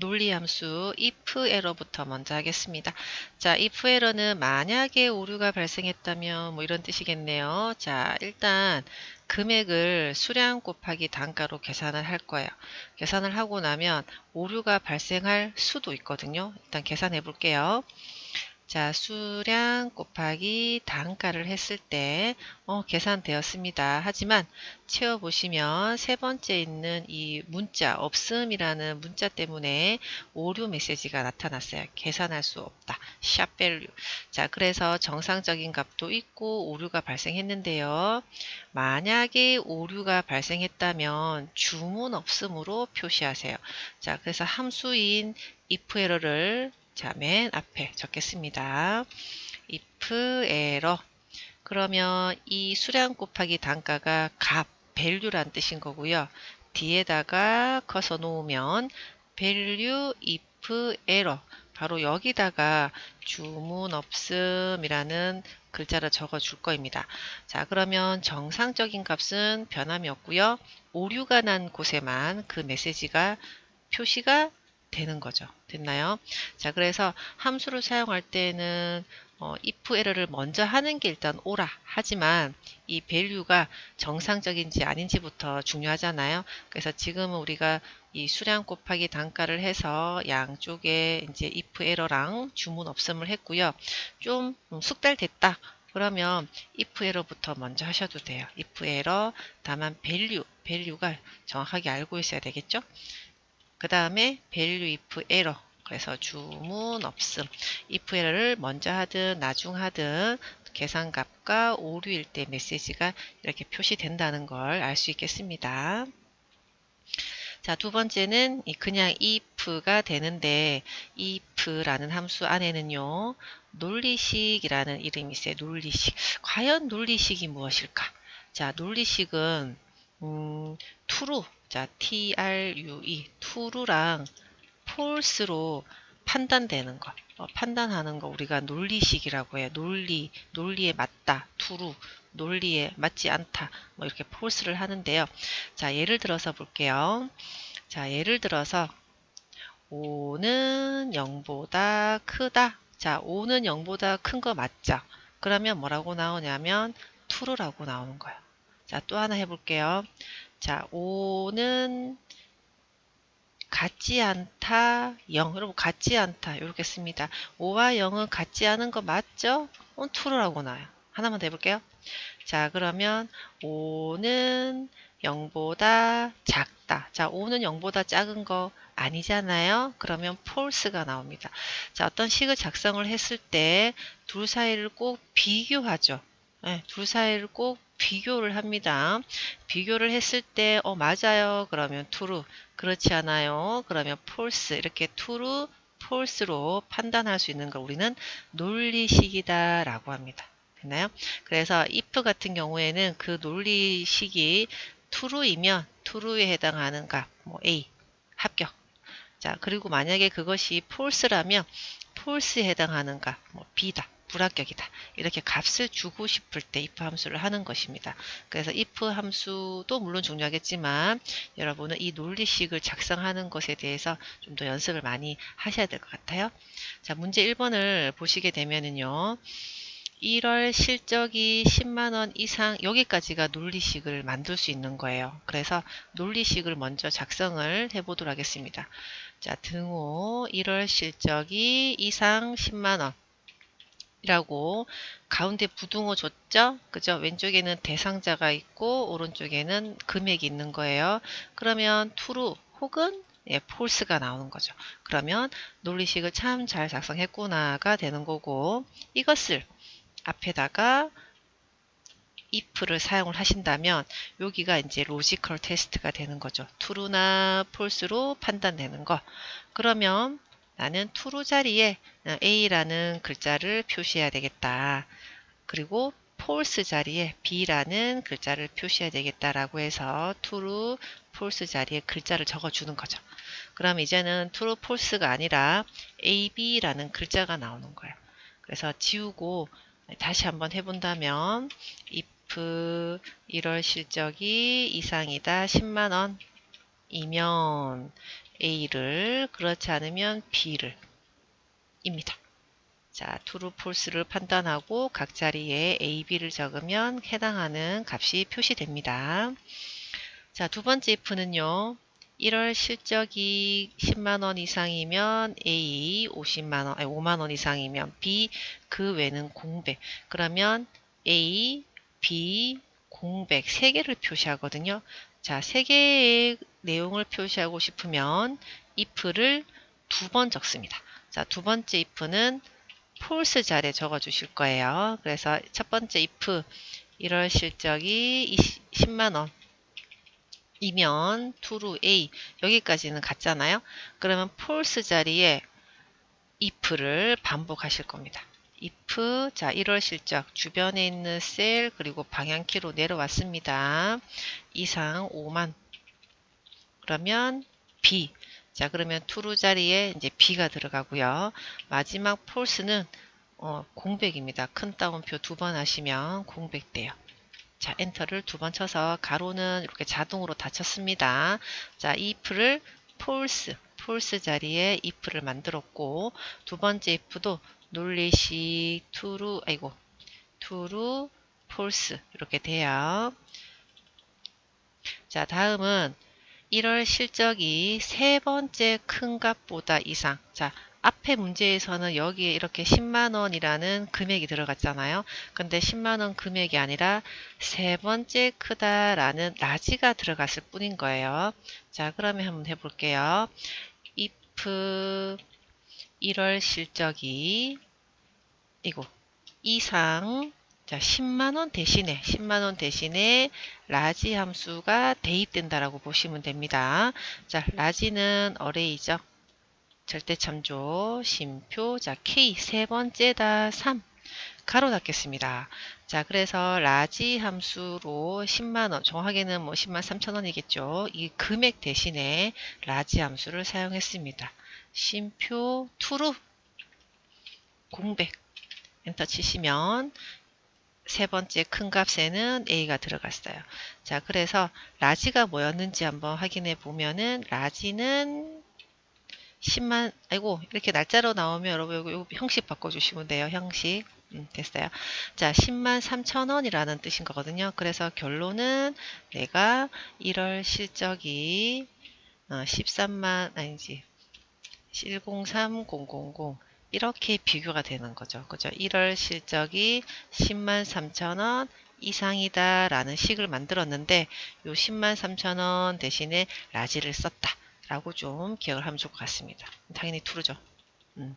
논리 함수 if 에러부터 먼저 하겠습니다. 자, if 에러는 만약에 오류가 발생했다면 뭐 이런 뜻이겠네요. 자, 일단 금액을 수량 곱하기 단가로 계산을 할 거예요. 계산을 하고 나면 오류가 발생할 수도 있거든요. 일단 계산해 볼게요. 자, 수량 곱하기 단가를 했을 때, 어, 계산되었습니다. 하지만 채워보시면 세 번째 있는 이 문자, 없음이라는 문자 때문에 오류 메시지가 나타났어요. 계산할 수 없다. 샵 밸류. 자, 그래서 정상적인 값도 있고 오류가 발생했는데요. 만약에 오류가 발생했다면 주문 없음으로 표시하세요. 자, 그래서 함수인 if 에러를 자, 맨 앞에 적겠습니다. if error. 그러면 이 수량 곱하기 단가가 값, value란 뜻인 거고요. 뒤에다가 커서 놓으면 value if error. 바로 여기다가 주문 없음이라는 글자를 적어 줄 거입니다. 자, 그러면 정상적인 값은 변함이 없고요. 오류가 난 곳에만 그 메시지가 표시가 되는 거죠. 됐나요? 자, 그래서 함수를 사용할 때는 어, if 에러를 먼저 하는 게 일단 오라. 하지만 이 value가 정상적인지 아닌지부터 중요하잖아요. 그래서 지금은 우리가 이 수량 곱하기 단가를 해서 양쪽에 이제 if 에러랑 주문 없음을 했고요. 좀 숙달됐다. 그러면 if 에러부터 먼저 하셔도 돼요. if 에러 다만 value, value가 정확하게 알고 있어야 되겠죠? 그 다음에 value if error 그래서 주문 없음 if error를 먼저 하든 나중 하든 계산값과 오류일 때 메시지가 이렇게 표시된다는 걸 알 수 있겠습니다. 자, 두 번째는 그냥 if가 되는데 if라는 함수 안에는요. 논리식이라는 이름이 있어요. 논리식. 과연 논리식이 무엇일까? 자, 논리식은 음, true 자, true, true랑 false로 판단되는 거, 어, 판단하는 거 우리가 논리식이라고 해요. 논리, 논리에 맞다, true, 논리에 맞지 않다, 뭐 이렇게 false를 하는데요. 자, 예를 들어서 볼게요. 자, 예를 들어서 5는 0보다 크다. 자, 5는 0보다 큰 거 맞죠? 그러면 뭐라고 나오냐면 true라고 나오는 거예요. 자, 또 하나 해볼게요. 자, 5는 같지 않다, 0. 여러분, 같지 않다. 이렇게 씁니다. 5와 0은 같지 않은 거 맞죠? 어, true라고 나와요. 하나만 더 해볼게요. 자, 그러면 5는 0보다 작다. 자, 5는 0보다 작은 거 아니잖아요. 그러면 false가 나옵니다. 자, 어떤 식을 작성을 했을 때 둘 사이를 꼭 비교하죠. 네, 둘 사이를 꼭 비교를 합니다. 비교를 했을 때, 어, 맞아요. 그러면 true. 그렇지 않아요. 그러면 false. 이렇게 true, false로 판단할 수 있는 걸 우리는 논리식이다 라고 합니다. 됐나요? 그래서 if 같은 경우에는 그 논리식이 true이면 true에 해당하는 값, 뭐 A, 합격. 자, 그리고 만약에 그것이 false라면 false에 해당하는 값, 뭐 B다. 불합격이다. 이렇게 값을 주고 싶을 때 if 함수를 하는 것입니다. 그래서 if 함수도 물론 중요하겠지만 여러분은 이 논리식을 작성하는 것에 대해서 좀 더 연습을 많이 하셔야 될 것 같아요. 자, 문제 1번을 보시게 되면은요. 1월 실적이 10만원 이상 여기까지가 논리식을 만들 수 있는 거예요. 그래서 논리식을 먼저 작성을 해보도록 하겠습니다. 자, 등호 1월 실적이 이상 10만원 이라고 가운데 부등호 줬죠? 그죠? 왼쪽에는 대상자가 있고 오른쪽에는 금액이 있는 거예요. 그러면 true 혹은 예, false가 나오는 거죠. 그러면 논리식을 참 잘 작성했구나가 되는 거고 이것을 앞에다가 if를 사용을 하신다면 여기가 이제 로지컬 테스트가 되는 거죠. true나 false로 판단되는 거. 그러면 나는 true 자리에 A라는 글자를 표시해야 되겠다. 그리고 false 자리에 B라는 글자를 표시해야 되겠다라고 해서 true, false 자리에 글자를 적어주는 거죠. 그럼 이제는 true, false가 아니라 A, B라는 글자가 나오는 거예요. 그래서 지우고 다시 한번 해본다면 if 1월 실적이 이상이다 10만원 이면 A를 그렇지 않으면 B를 입니다. 자, true, false를 판단하고 각 자리에 A, B를 적으면 해당하는 값이 표시됩니다. 자, 두 번째 if는요. 1월 실적이 10만원 이상이면 A 50만원, 아니 5만원 이상이면 B 그 외는 공백. 그러면 A, B, 공백 3개를 표시하거든요. 자, 3개의 내용을 표시하고 싶으면 if를 두 번 적습니다. 자, 두 번째 if는 false 자리에 적어 주실 거예요. 그래서 첫 번째 if 1월 실적이 10만 원 이면 true A 여기까지는 같잖아요. 그러면 false 자리에 if를 반복하실 겁니다. if 자 1월 실적 주변에 있는 셀 그리고 방향키로 내려왔습니다. 이상 5만 그러면 B 자 그러면 true 자리에 이제 B가 들어가고요. 마지막 false는 어, 공백입니다. 큰 따옴표 두 번 하시면 공백돼요. 자, 엔터를 두 번 쳐서 가로는 이렇게 자동으로 닫혔습니다. 자, if를 false, false 자리에 if를 만들었고 두 번째 if도 논리식 true, 아이고, true, false 이렇게 돼요. 자, 다음은 1월 실적이 세 번째 큰 값보다 이상. 자, 앞에 문제에서는 여기에 이렇게 10만원이라는 금액이 들어갔잖아요. 근데 10만원 금액이 아니라 세 번째 크다라는 라지가 들어갔을 뿐인 거예요. 자, 그러면 한번 해볼게요. if 1월 실적이 이거 이상 자 10만원 대신에 10만원 대신에 라지 함수가 대입된다라고 보시면 됩니다. 자 라지는 어레이죠. 절대 참조, 심표, 자, K 세 번째다 3 가로 닫겠습니다. 자, 그래서 라지 함수로 10만원, 정확하게는 뭐 10만 3천원이겠죠. 이 금액 대신에 라지 함수를 사용했습니다. 심표 투루 공백 엔터 치시면 세 번째 큰 값에는 A가 들어갔어요. 자, 그래서 라지가 뭐였는지 한번 확인해 보면은 라지는 10만 아이고 이렇게 날짜로 나오면 여러분 요거, 요거 형식 바꿔주시면 돼요. 형식. 음, 됐어요. 자 10만 3천 원이라는 뜻인 거거든요. 그래서 결론은 내가 1월 실적이 어, 13만 아니지 103000 이렇게 비교가 되는 거죠 그죠 1월 실적이 10만 3천원 이상이다 라는 식을 만들었는데 요 10만 3천원 대신에 라지를 썼다 라고 좀 기억을 하면 좋을 것 같습니다. 당연히 true죠. 음.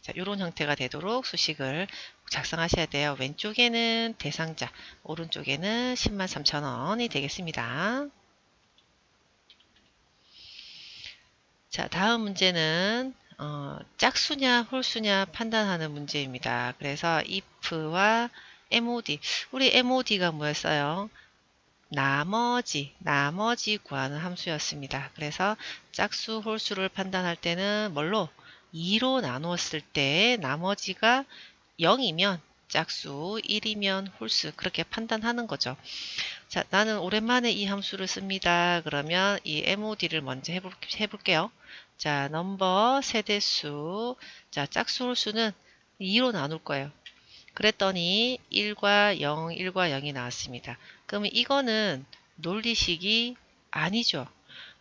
자, 이런 형태가 되도록 수식을 작성하셔야 돼요. 왼쪽에는 대상자, 오른쪽에는 10만 3천원이 되겠습니다. 자, 다음 문제는 어, 짝수냐 홀수냐 판단하는 문제입니다. 그래서 if와 mod, 우리 mod가 뭐였어요? 나머지, 나머지 구하는 함수였습니다. 그래서 짝수, 홀수를 판단할 때는 뭘로? 2로 나누었을 때 나머지가 0이면 짝수, 1이면 홀수 그렇게 판단하는 거죠. 자, 나는 오랜만에 이 함수를 씁니다. 그러면 이 MOD를 먼저 해볼, 해볼게요. 자, 넘버, 세대수, 자, 짝수, 홀 수는 2로 나눌 거예요. 그랬더니 1과 0, 1과 0이 나왔습니다. 그러면 이거는 논리식이 아니죠.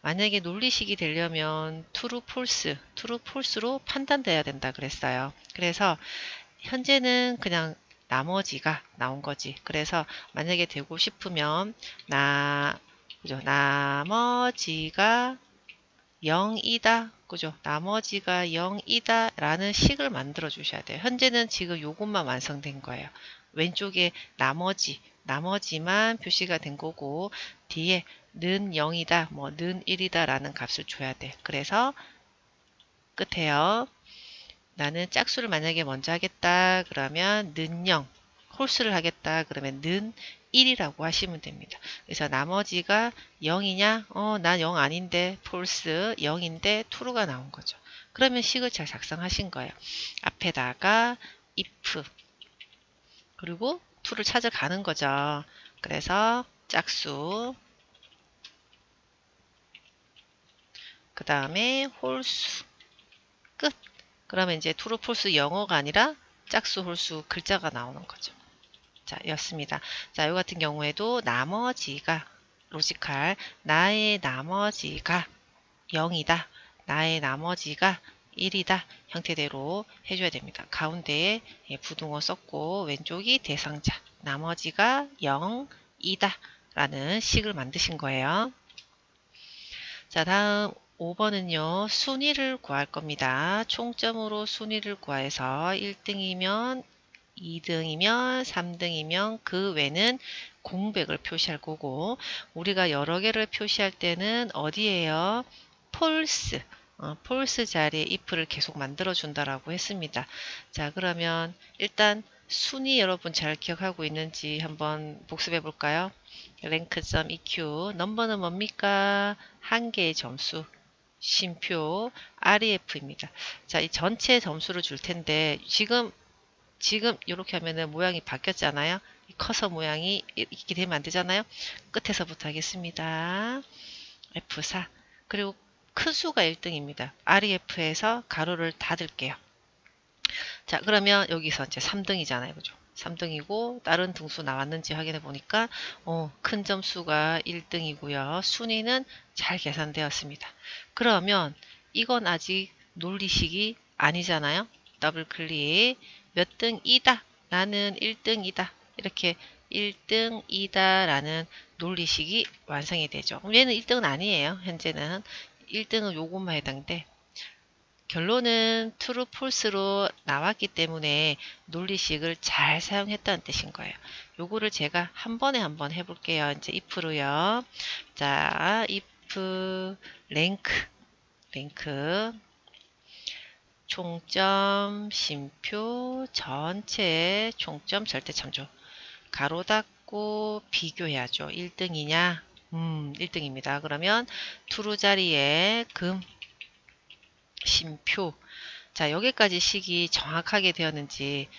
만약에 논리식이 되려면 true, false, true, false로 판단돼야 된다 그랬어요. 그래서 현재는 그냥 나머지가 나온 거지. 그래서 만약에 되고 싶으면 나 그죠? 나머지가 0이다. 그죠? 나머지가 0이다 라는 식을 만들어 주셔야 돼요. 현재는 지금 요것만 완성된 거예요. 왼쪽에 나머지, 나머지만 표시가 된 거고 뒤에 는 0이다, 뭐 는 1이다 라는 값을 줘야 돼. 그래서 끝에요. 나는 짝수를 만약에 먼저 하겠다 그러면 는 0, 홀수를 하겠다 그러면 는 1이라고 하시면 됩니다. 그래서 나머지가 0이냐? 어, 난 0 아닌데 폴스 0인데 true가 나온 거죠. 그러면 식을 잘 작성하신 거예요. 앞에다가 if 그리고 true를 찾아가는 거죠. 그래서 짝수 그 다음에 홀수 끝. 그러면 이제 트루 폴스 영어가 아니라 짝수 홀수 글자가 나오는 거죠. 자, 였습니다. 자, 이 같은 경우에도 나머지가 로지칼 나의 나머지가 0이다. 나의 나머지가 1이다. 형태대로 해줘야 됩니다. 가운데에 예, 부등호 썼고 왼쪽이 대상자 나머지가 0이다. 라는 식을 만드신 거예요. 자, 다음 5번은요. 순위를 구할 겁니다. 총점으로 순위를 구해서 1등이면 2등이면 3등이면 그 외는 공백을 표시할 거고 우리가 여러 개를 표시할 때는 어디에요? 폴스 어, 폴스 자리에 if를 계속 만들어 준다라고 했습니다. 자 그러면 일단 순위 여러분 잘 기억하고 있는지 한번 복습해 볼까요? rank.eq 넘버는 뭡니까? 한 개의 점수 심표 ref입니다. 자, 이 전체 점수를 줄 텐데 지금 지금 이렇게 하면은 모양이 바뀌었잖아요. 이 커서 모양이 이렇게 되면 안 되잖아요. 끝에서부터 하겠습니다. F4 그리고 큰 수가 1등입니다. REF에서 가로를 닫을게요. 자 그러면 여기서 이제 3등이잖아요. 그죠? 3등이고 다른 등수 나왔는지 확인해 보니까 어, 큰 점수가 1등이고요. 순위는 잘 계산되었습니다. 그러면 이건 아직 논리식이 아니잖아요. 더블 클릭 몇 등이다. 나는 1등이다. 이렇게 1등이다 라는 논리식이 완성이 되죠. 얘는 1등은 아니에요. 현재는 1등은 요것만 해당돼. 결론은 true, false로 나왔기 때문에 논리식을 잘 사용했다는 뜻인 거예요. 요거를 제가 한 번에 한 번 해볼게요. 이제 if로요. 자, if rank, rank 총점, 심표, 전체 총점 절대 참조. 가로 닫고 비교해야죠. 1등이냐? 음, 1등입니다. 그러면 투루 자리에 금, 심표. 자, 여기까지 식이 정확하게 되었는지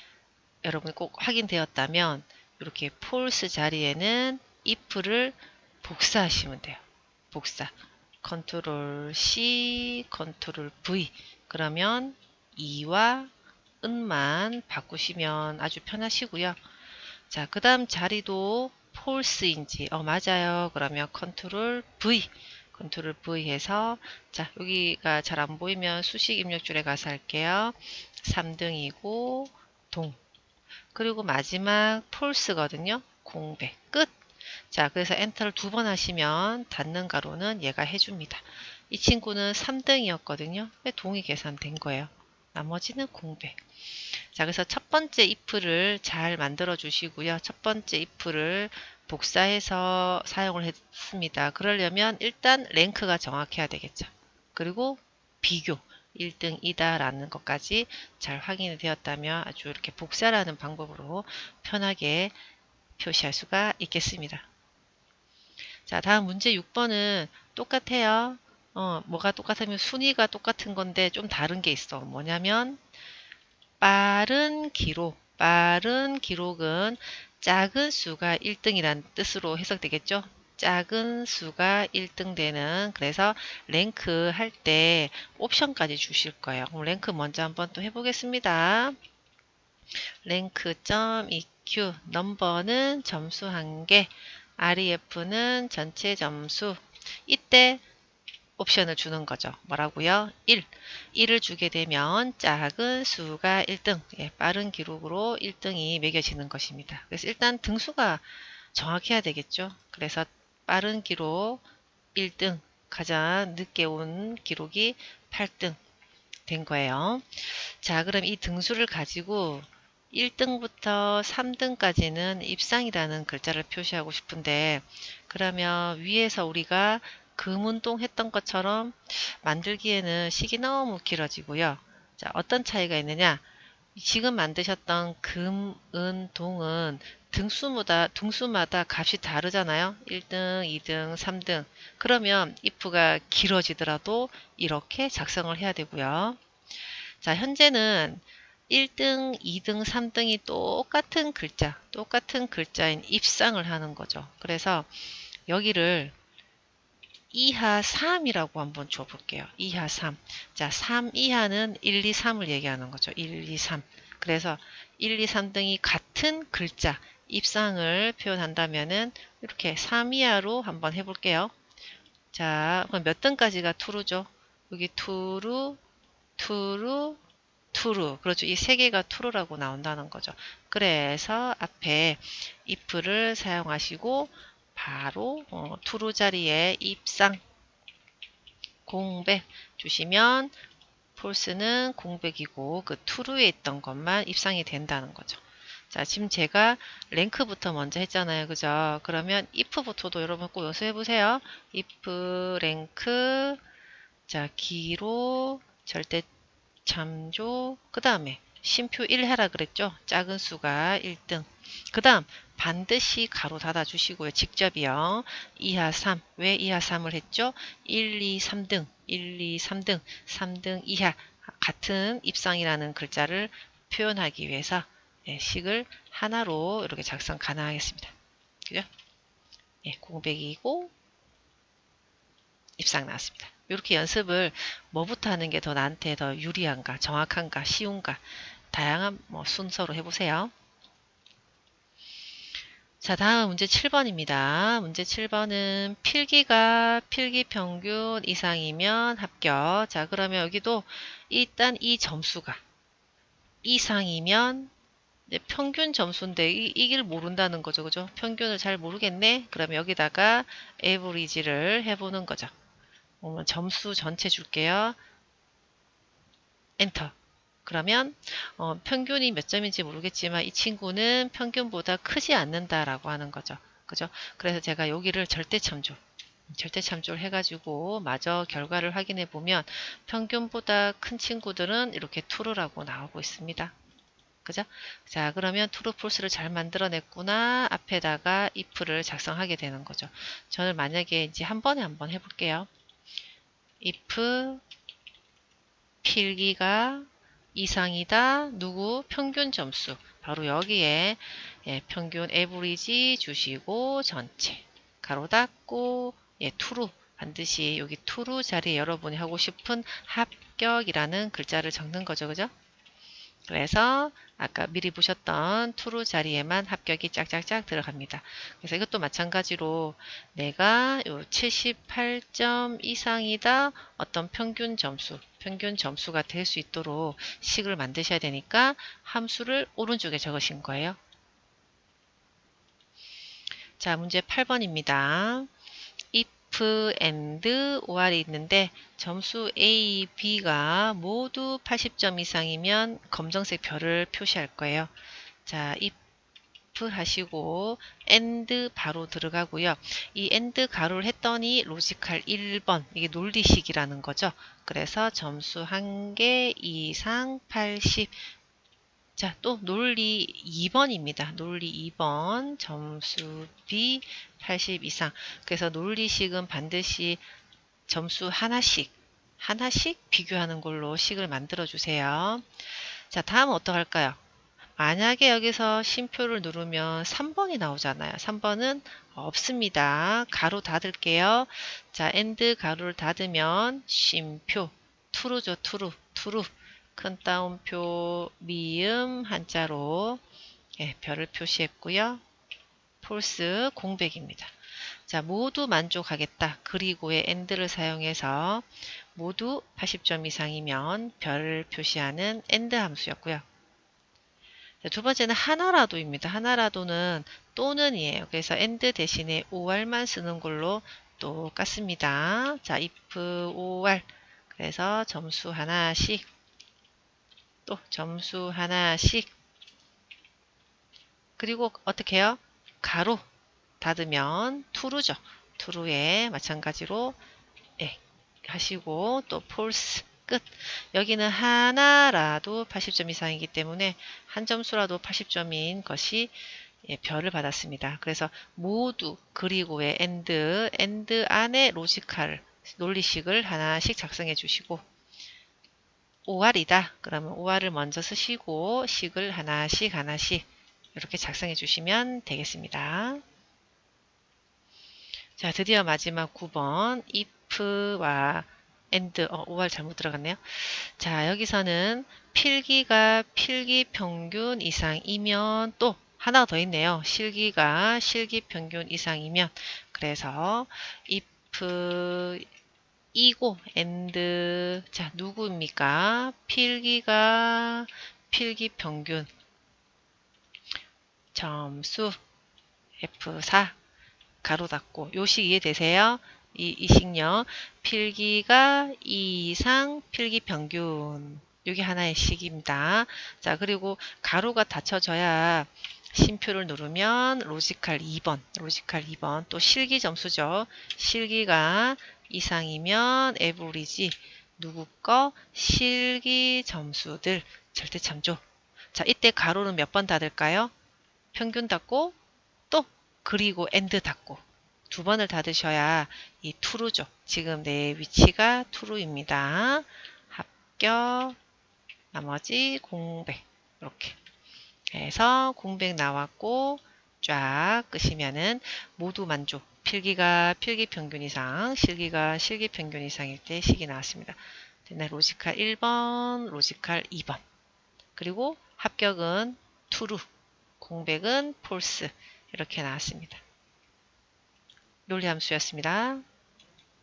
여러분 꼭 확인되었다면 이렇게 폴스 자리에는 if를 복사하시면 돼요. 복사. 컨트롤 C, 컨트롤 V. 그러면 2와 은만 바꾸시면 아주 편하시고요. 자, 그 다음 자리도 폴스인지, 어, 맞아요. 그러면 컨트롤 V. 컨트롤 V 해서 자 여기가 잘 안 보이면 수식 입력줄에 가서 할게요. 3등이고 동 그리고 마지막 폴스거든요. 공백 끝. 자 그래서 엔터를 두 번 하시면 닫는 가로는 얘가 해줍니다. 이 친구는 3등이었거든요. 동이 계산된 거예요. 나머지는 공백. 자, 그래서 첫 번째 if를 잘 만들어 주시고요. 첫 번째 if를 복사해서 사용을 했습니다. 그러려면 일단 랭크가 정확해야 되겠죠. 그리고 비교 1등이다 라는 것까지 잘 확인이 되었다면 아주 이렇게 복사라는 방법으로 편하게 표시할 수가 있겠습니다. 자 다음 문제 6번은 똑같아요. 어, 뭐가 똑같으면 순위가 똑같은 건데 좀 다른 게 있어. 뭐냐면 빠른 기록 빠른 기록은 작은 수가 1등이란 뜻으로 해석되겠죠. 작은 수가 1등 되는 그래서 랭크 할 때 옵션까지 주실 거예요. 그럼 랭크 먼저 한번 또 해보겠습니다. 랭크.eq 넘버는 점수 한 개 ref는 전체 점수 이때 옵션을 주는 거죠. 뭐라고요? 1. 1을 주게 되면 작은 수가 1등, 예, 빠른 기록으로 1등이 매겨지는 것입니다. 그래서 일단 등수가 정확해야 되겠죠. 그래서 빠른 기록 1등, 가장 늦게 온 기록이 8등 된 거예요. 자, 그럼 이 등수를 가지고 1등부터 3등까지는 입상이라는 글자를 표시하고 싶은데 그러면 위에서 우리가 금운동 했던 것처럼 만들기에는 식이 너무 길어지고요. 자, 어떤 차이가 있느냐? 지금 만드셨던 금, 은, 동은 등수마다, 등수마다 값이 다르잖아요. 1등, 2등, 3등. 그러면 if가 길어지더라도 이렇게 작성을 해야 되고요. 자, 현재는 1등, 2등, 3등이 똑같은 글자, 똑같은 글자인 입상을 하는 거죠. 그래서 여기를 이하 3이라고 한번 줘볼게요. 이하 3. 자, 3 이하는 1, 2, 3을 얘기하는 거죠. 1, 2, 3. 그래서 1, 2, 3 등이 같은 글자, 입상을 표현한다면은 이렇게 3 이하로 한번 해볼게요. 자, 그럼 몇 등까지가 투루죠? 여기 투루, 투루, 투루. 그렇죠. 이 세 개가 투루라고 나온다는 거죠. 그래서 앞에 if를 사용하시고 바로 어, 투루 자리에 입상 공백 주시면 폴스는 공백이고 그 투루에 있던 것만 입상이 된다는 거죠. 자, 지금 제가 랭크부터 먼저 했잖아요. 그죠? 그러면 if부터도 여러분 꼭 연습해 보세요. if 랭크 자, 기로 절대 참조 그 다음에 심표 1 해라 그랬죠? 작은 수가 1등. 그 다음 반드시 가로 닫아 주시고요. 직접이요. 이하 3. 왜 이하 3을 했죠? 1, 2, 3등. 1, 2, 3등. 3등 이하 같은 입상이라는 글자를 표현하기 위해서 예, 식을 하나로 이렇게 작성 가능하겠습니다. 그죠? 예, 공백이고 입상 나왔습니다. 이렇게 연습을 뭐부터 하는 게 더 나한테 더 유리한가, 정확한가, 쉬운가 다양한 뭐 순서로 해보세요. 자, 다음 문제 7번입니다. 문제 7번은 필기가 필기 평균 이상이면 합격. 자, 그러면 여기도 일단 이 점수가 이상이면 네, 평균 점수인데 이, 이길 모른다는 거죠. 그죠? 평균을 잘 모르겠네. 그럼 여기다가 에버리지를 해보는 거죠. 어, 점수 전체 줄게요. 엔터. 그러면 어, 평균이 몇 점인지 모르겠지만 이 친구는 평균보다 크지 않는다라고 하는 거죠. 그죠? 그래서 제가 여기를 절대 참조. 절대 참조를 해가지고 마저 결과를 확인해 보면 평균보다 큰 친구들은 이렇게 투루라고 나오고 있습니다. 그죠? 자, 그러면 트루 폴스를 잘 만들어냈구나. 앞에다가 if를 작성하게 되는 거죠. 저는 만약에 이제 한 번에 한번 해볼게요. If 필기가 이상이다. 누구? 평균 점수. 바로 여기에 예, 평균 에브리지 주시고 전체 가로 닫고 예, true 반드시 여기 true 자리에 여러분이 하고 싶은 합격이라는 글자를 적는 거죠. 그죠? 그래서 아까 미리 보셨던 true 자리에만 합격이 짝짝짝 들어갑니다. 그래서 이것도 마찬가지로 내가 요 78점 이상이다 어떤 평균 점수, 평균 점수가 될 수 있도록 식을 만드셔야 되니까 함수를 오른쪽에 적으신 거예요. 자, 문제 8번입니다. If and or이 있는데 점수 A, B가 모두 80점 이상이면 검정색 별을 표시할 거예요. 자, if 하시고 and 바로 들어가고요. 이 and 가로를 했더니 로지컬 1번 이게 논리식이라는 거죠. 그래서 점수 1개 이상 80 자, 또 논리 2번입니다. 논리 2번 점수 B 80 이상. 그래서 논리식은 반드시 점수 하나씩 하나씩 비교하는 걸로 식을 만들어 주세요. 자, 다음 어떡할까요? 만약에 여기서 심표를 누르면 3번이 나오잖아요. 3번은 없습니다. 가로 닫을게요. 자, 엔드 가로를 닫으면 심표 투루죠, 투루, 투루. 큰 따옴표 미음 한자로 예, 별을 표시했고요. 폴스 공백입니다. 자, 모두 만족하겠다. 그리고의 end를 사용해서 모두 80점 이상이면 별을 표시하는 end 함수였고요. 자, 두 번째는 하나라도입니다. 하나라도는 또는이에요. 그래서 end 대신에 or만 쓰는 걸로 똑같습니다. 자, if or 그래서 점수 하나씩 또 점수 하나씩 그리고 어떻게 해요? 가로 닫으면 투루죠. 투루에 마찬가지로 예, 하시고 또 폴스 끝. 여기는 하나라도 80점 이상이기 때문에 한 점수라도 80점인 것이 예, 별을 받았습니다. 그래서 모두 그리고의 엔드, 엔드 안에 로지컬 논리식을 하나씩 작성해 주시고 5알이다. 그러면 5알을 먼저 쓰시고 식을 하나씩 하나씩 이렇게 작성해 주시면 되겠습니다. 자, 드디어 마지막 9번 if와 and 어, 5할 잘못 들어갔네요. 자, 여기서는 필기가 필기 평균 이상이면 또 하나 더 있네요. 실기가 실기 평균 이상이면 그래서 if 이고 and 자 누구입니까? 필기가 필기 평균 점수 F4 가로 닫고 요식 이해되세요? 이, 이 식요 필기가 2 이상 필기 평균 여기 하나의 식입니다. 자 그리고 가로가 닫혀져야 심표를 누르면 로지컬 2번 로지컬 2번 또 실기 점수죠. 실기가 이상이면 에브리지 누구 거 실기 점수들 절대 참조. 자 이때 가로는 몇 번 닫을까요? 평균 닫고 또 그리고 엔드 닫고 두 번을 닫으셔야 이 투루죠. 지금 내 위치가 투루입니다. 합격 나머지 공백 이렇게 해서 공백 나왔고 쫙 끄시면은 모두 만족 필기가 필기 평균 이상 실기가 실기 평균 이상일 때 식이 나왔습니다. 됐나요? 로지컬 1번 로지컬 2번 그리고 합격은 투루 공백은 폴스 이렇게 나왔습니다. 논리함수였습니다.